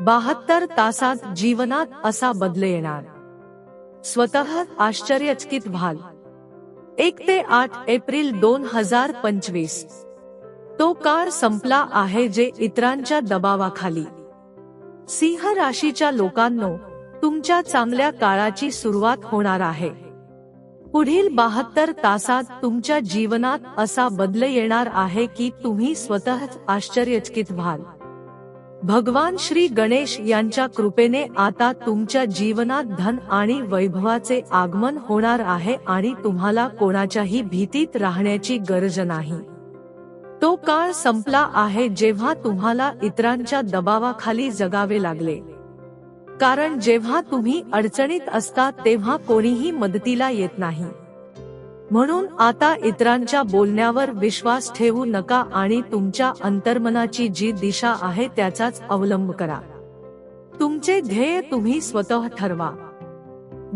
बहात्तर तासात जीवनात असा बदल येणार. स्वतः आश्चर्यचकित व्हाल. एक ते आठ एप्रिल दोन हजार पंचवीस. तो काळ संपला आहे जे इतरांच्या दबावाखाली. सिंह राशीच्या लोकांनो तुमच्या चांगल्या काळाची सुरुवात होणार आहे. पुढील बहात्तर तासात तुमच्या जीवनात असा बदल येणार आहे की तुम्ही स्वतःच आश्चर्यचकित व्हाल. भगवान श्री गणेश यांच्या कृपेने आता तुमच्या जीवनात धन आणि वैभवाचे आगमन होणार आहे आणि तुम्हाला कोणाच्याही भीतीत राहण्याची गरज नाही. तो काळ संपला आहे जेव्हा तुम्हाला इतरांच्या दबावाखाली जगावे लागले. कारण जेव्हा तुम्ही अडचणीत असता तेव्हा कोणीही मदतीला येत नाही. म्हणून आता इतरांच्या बोलण्यावर विश्वास ठेवू नका आणि तुमच्या अंतर्मनाची जी दिशा आहे त्याचाच अवलंब करा. तुमचे ध्येय तुम्ही स्वतः ठरवा.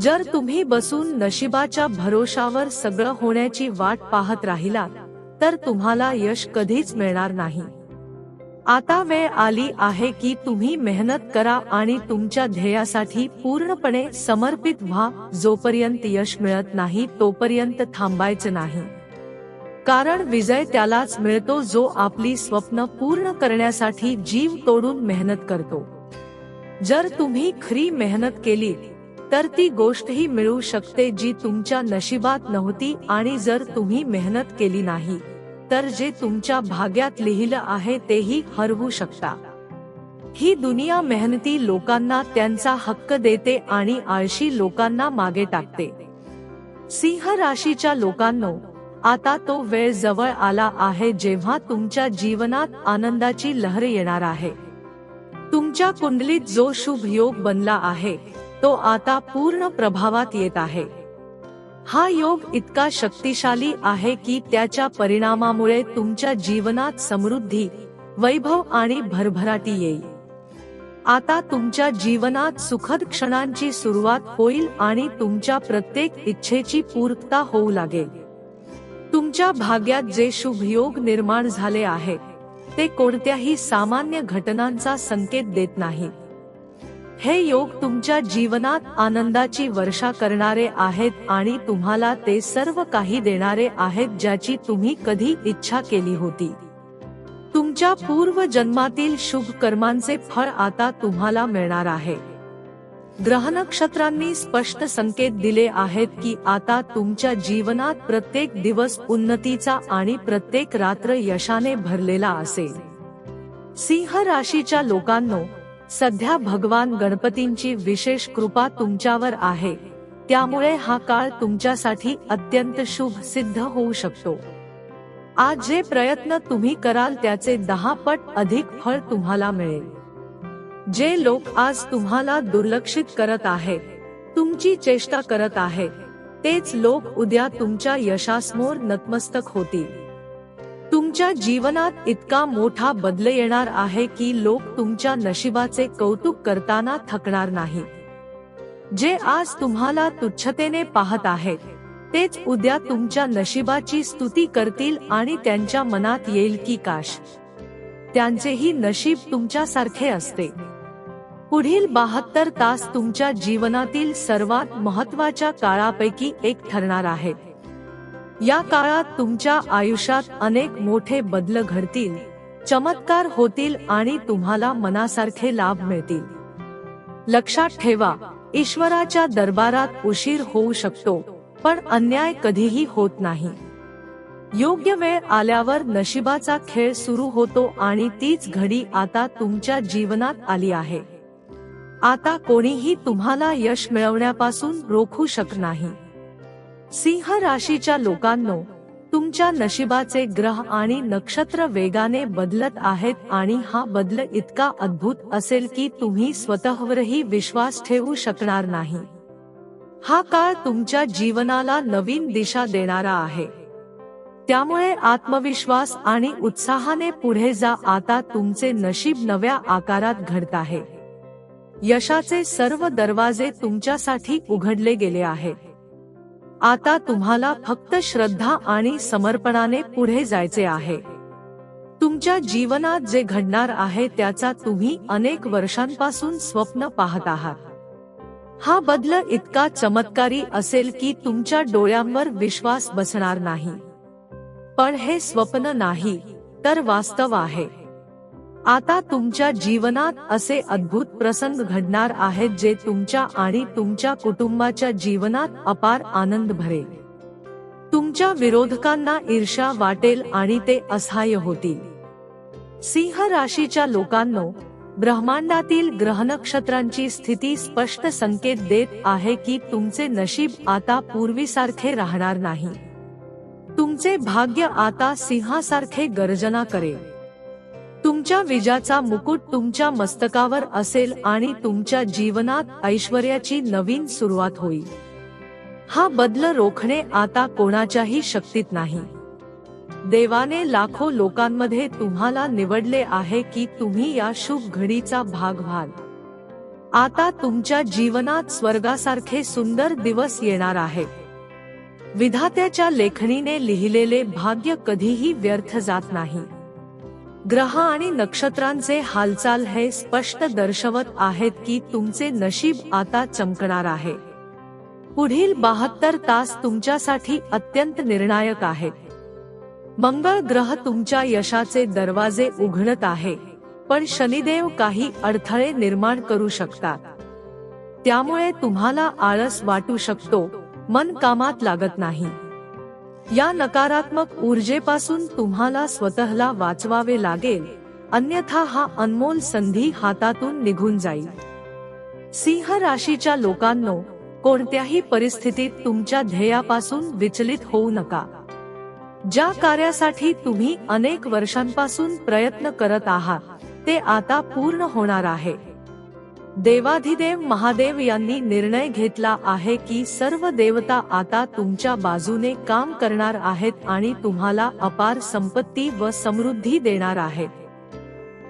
जर तुम्ही बसून नशिबाच्या भरोशावर सगळं होण्याची वाट पाहत राहिलात तर तुम्हाला यश कधीच मिळणार नाही. आता वेळ आली आहे की तुम्ही मेहनत करा आणि तुमच्या ध्येयासाठी पूर्णपणे समर्पित व्हा जोपर्यंत यश मिळत नाही तोपर्यंत थांबायचं नाही. कारण विजय त्यालाच मिळतो जो आपली स्वप्न पूर्ण करण्यासाठी जीव तोडून मेहनत करतो. जर तुम्ही खरी मेहनत केली तर ती गोष्टही मिळू शकते जी तुमच्या नशिबात नव्हती आणि जर तुम्ही मेहनत केली नाही तर जे तुमच्या भाग्यात लिहिलं आहे तेही हरवू शकता. ही दुनिया मेहनती लोकांना त्यांचा हक्क देते आणि आळशी लोकांना मागे टाकते. सिंह राशीच्या लोकांनो आता तो वेळ जवळ आला आहे जेव्हा तुमच्या जीवनात आनंदाची लहर येणार आहे. तुमच्या कुंडलीत जो शुभ योग बनला आहे तो आता पूर्ण प्रभावात येत आहे. हा योग इतका शक्तिशाली आहे की त्याच्या परिणामामुळे तुमच्या जीवनात समृद्धी वैभव आणि भरभराटी येईल. आता तुमच्या जीवनात सुखद क्षणांची सुरुवात होईल आणि तुमच्या प्रत्येक इच्छेची पूर्तता होऊ लागेल. तुमच्या भाग्यात जे शुभ योग निर्माण झाले आहे ते कोणत्याही सामान्य घटनांचा संकेत देत नाहीत हे योग तुमच्या जीवनात आनंदाची वर्षा करणारे आहेत आणि तुम्हाला ते सर्व काही देणारे आहेत ज्याची तुम्ही कधी इच्छा केली होती. तुमच्या पूर्व जन्मातील शुभ कर्मांचे फळ आता तुम्हाला मिळणार आहे. ग्रह नक्षत्रांनी स्पष्ट संकेत दिले आहेत की आता तुमच्या जीवनात प्रत्येक दिवस उन्नतीचा आणि प्रत्येक रात्र यशाने भरलेला असेल. सिंह राशीच्या लोकांनो सध्या भगवान गणपतींची विशेष कृपा तुमच्यावर आहे. त्यामुळे हा काळ तुमच्यासाठी अत्यंत शुभ सिद्ध होऊ शकतो. आज जे प्रयत्न तुम्ही कराल त्याचे दहा पट अधिक फळ तुम्हाला मिळेल. जे लोक आज तुम्हाला दुर्लक्षित करत आहेत तुमची चेष्टा करत आहेत तेच लोक उद्या तुमच्या यशासमोर नतमस्तक होतील. तुमच्या जीवनात इतका मोठा बदल येणार आहे की लोक तुमच्या नशिबाचे कौतुक करताना थकणार नाही. जे आज तुम्हाला तुच्छतेने पाहत आहेत तेच उद्या तुमच्या नशिबाची स्तुती करतील आणि त्यांच्या मनात येईल की काश त्यांचेही नशीब तुमच्यासारखे असते. पुढील बहात्तर तास तुमच्या जीवनातील सर्वात महत्त्वाच्या काळापैकी एक ठरणार आहेत. या काळात तुमच्या आयुष्यात अनेक मोठे बदल घडतील चमत्कार होतील आणि तुम्हाला मनासारखे लाभ मिळतील. लक्षात ठेवा ईश्वराच्या दरबारात उशीर होऊ शकतो पण अन्याय कधीही होत नाही. योग्य वेळ आल्यावर नशिबाचा खेळ सुरू होतो आणि तीच घडी आता तुमच्या जीवनात आली आहे. आता कोणीही तुम्हाला यश मिळवण्यापासून रोखू शक नाही. सिंह राशीच्या लोकांनो तुमच्या नशिबाचे ग्रह आणि नक्षत्र वेगाने बदलत आहेत आणि हा बदल इतका अद्भुत असेल की तुम्ही स्वतःवरही विश्वास ठेवू शकणार नाही. हा काळ तुमच्या जीवनाला नवीन दिशा देणारा आहे. त्यामुळे आत्मविश्वास आणि उत्साहाने पुढे जा. आता तुमचे नशीब नव्या आकारात घडत आहे. यशाचे सर्व दरवाजे तुमच्यासाठी उघडले गेले आहेत. आता तुम्हाला फक्त श्रद्धा आणि समर्पणाने पुढे जायचे आहे. तुमच्या जीवनात जे घडणार आहे त्याचा तुम्ही अनेक वर्षांपासून स्वप्न पाहत आहात. हा बदल इतका चमत्कारी असेल की तुमच्या डोळ्यांवर विश्वास बसणार नाही. पण हे स्वप्न नाही तर वास्तव आहे. आता तुमच्या जीवनात असे अद्भुत प्रसंग घडणार आहेत जे तुमच्या आणि तुमच्या कुटुंबाच्या जीवनात अपार आनंद भरेल. तुमच्या विरोधकांना ईर्षा वाटेल आणि ते असहाय्य होतील. सिंह राशीच्या लोकांनो ब्रह्मांडातील ग्रह नक्षत्रांची स्थिती स्पष्ट संकेत देत आहे की तुमचे नशीब आता पूर्वीसारखे राहणार नाही. तुमचे भाग्य आता सिंहासारखे गर्जना करेल. तुमच्या विजाचा मुकुट तुमच्या मस्तकावर असेल आणि तुमच्या जीवनात ऐश्वर्याची नवीन सुरुवात होईल. हा बदल रोखणे आता कोणाच्याही शक्तीत नाही. देवाने लाखो लोकांमध्ये तुम्हाला निवडले आहे की तुम्ही या शुभ घडीचा भाग व्हाल. आता तुमच्या जीवनात स्वर्गासारखे सुंदर दिवस येणार आहेत. विधात्याच्या लेखणीने लिहिलेले भाग्य कधीही व्यर्थ जात नाही. ग्रह आणि नक्षत्रांचे हालचाल हे स्पष्ट दर्शवत आहेत की तुमचे नशीब आता चमकणार आहे. पुढील बहात्तर तास तुमच्यासाठी अत्यंत निर्णायक आहेत. मंगळ ग्रह तुमच्या यशाचे दरवाजे उघडत आहे पण शनिदेव काही अडथळे निर्माण करू शकतात. त्यामुळे तुम्हाला आळस वाटू शकतो मन कामात लागत नाही. या नकारात्मक ऊर्जेपासून तुम्हाला स्वतःला वाचवावे लागेल. अन्यथा हा अनमोल संधी हातातून निघून जाईल. सिंह राशीच्या लोकांनो कोणत्याही परिस्थितीत तुमच्या ध्येयापासून विचलित होऊ नका. ज्या कार्यासाठी तुम्ही अनेक वर्षांपासून प्रयत्न करत आहात ते आता पूर्ण होणार आहे. देवाधिदेव महादेव यांनी निर्णय घेतला आहे की सर्व देवता आता तुमच्या बाजूने काम करणार आहेत आणि तुम्हाला अपार संपत्ती व समृद्धी देणार आहेत.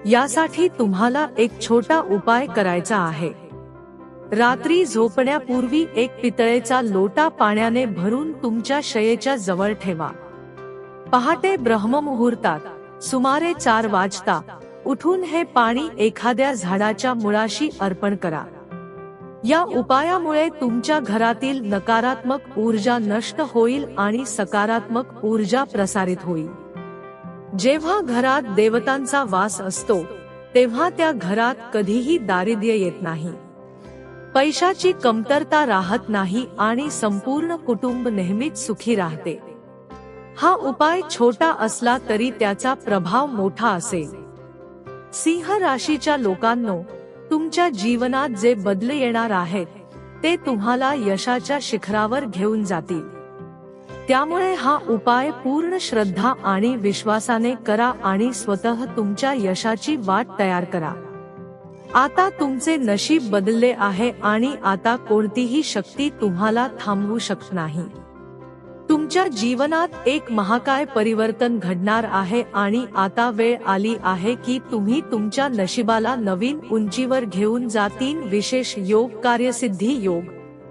यासाठी तुम्हाला एक छोटा उपाय करायचा आहे. रात्री झोपण्यापूर्वी एक पितळेचा लोटा पाण्याने भरून तुमच्या शयेच्या जवळ ठेवा. पहाटे ब्रह्ममुहूर्तात सुमारे चार वाजता उठून हे पाणी एखाद्या झाडाच्या मुळाशी अर्पण करा. या उपायामुळे तुमच्या घरातील नकारात्मक ऊर्जा नष्ट होईल आणि सकारात्मक ऊर्जा प्रसारित होईल. जेव्हा घरात देवतांचा वास असतो तेव्हा त्या घरात कधीही दारिद्र्य येत नाही. पैशाची कमतरता राहत नाही आणि संपूर्ण कुटुंब नेहमीच सुखी राहते. हा उपाय छोटा असला तरी त्याचा प्रभाव मोठा असेल. सिंह राशीच्या लोकांनो तुमच्या जीवनात जे बदल येणार आहेत ते तुम्हाला यशाच्या शिखरावर घेऊन जातील. त्यामुळे हा उपाय पूर्ण श्रद्धा आणि विश्वासाने करा आणि स्वतः तुमच्या यशाची वाट तयार करा. आता तुमचे नशीब बदलले आहे आणि आता कोणतीही शक्ती तुम्हाला थांबवू शकत नाही. तुमच्या जीवनात एक महाकाय परिवर्तन घडणार आहे आणि आता वेळ आली आहे की तुम्ही तुमच्या नशिबाला नवीन उंचीवर घेऊन जातीन विशेष योग कार्यसिद्धी योग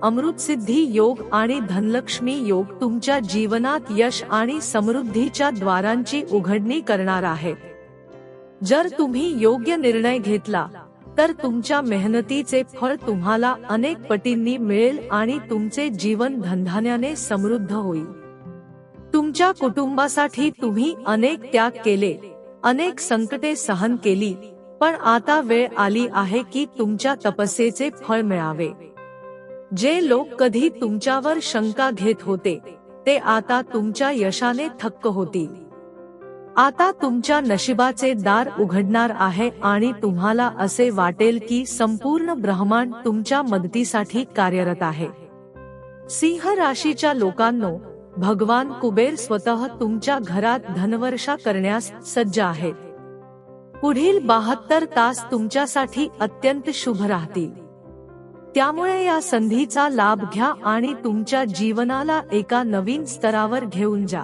अमृतसिद्धी योग आणि धनलक्ष्मी योग तुमच्या जीवनात यश आणि समृद्धीच्या द्वारांची उघडणी करणार आहेत जर तुम्ही योग्य निर्णय घेतला तर तुमच्या मेहनतीचे फळ तुम्हाला अनेक पटींनी मिळेल आणि तुमचे जीवन धनधान्याने समृद्ध होईल. तुमच्या कुटुंबासाठी तुम्ही अनेक त्याग केले अनेक संकटे सहन केली पण आता वेळ आली आहे की तुमच्या तपस्येचे फळ मिळावे. जे लोक कधी तुमच्यावर शंका घेत होते ते आता तुमच्या यशाने थक्क होतील. आता तुमच्या नशिबाचे दार उघडणार आहे आणि तुम्हाला असे वाटेल की संपूर्ण ब्रह्मांड तुमच्या मदतीसाठी कार्यरत आहे. सिंह राशीच्या लोकांनो भगवान कुबेर स्वतः तुमच्या घरात धनवर्षा करण्यास सज्ज आहेत. पुढील बहात्तर तास तुमच्यासाठी अत्यंत शुभ राहतील. त्यामुळे या संधीचा लाभ घ्या आणि तुमच्या जीवनाला एका नवीन स्तरावर घेऊन जा.